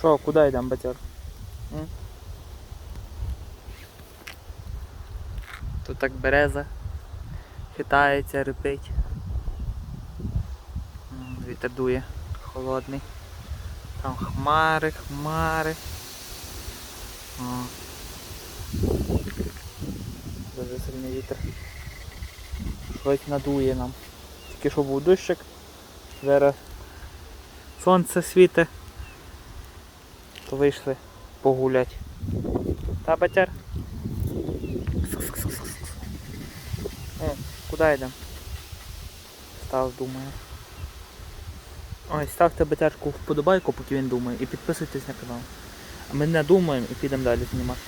Що, куди йдемо, батяр? Тут так береза хитається, рипить. Вітер дує холодний. Там хмари, хмари. О. Дуже сильний вітер. Щось надує нам. Тільки що був дощик. Зараз сонце світить. Вийшли погулять. Та батяр? О, куди йдемо? Став, думаю. Ой, ставте батярку вподобайку, поки він думає, і підписуйтесь на канал. А ми не думаємо і підемо далі знімати.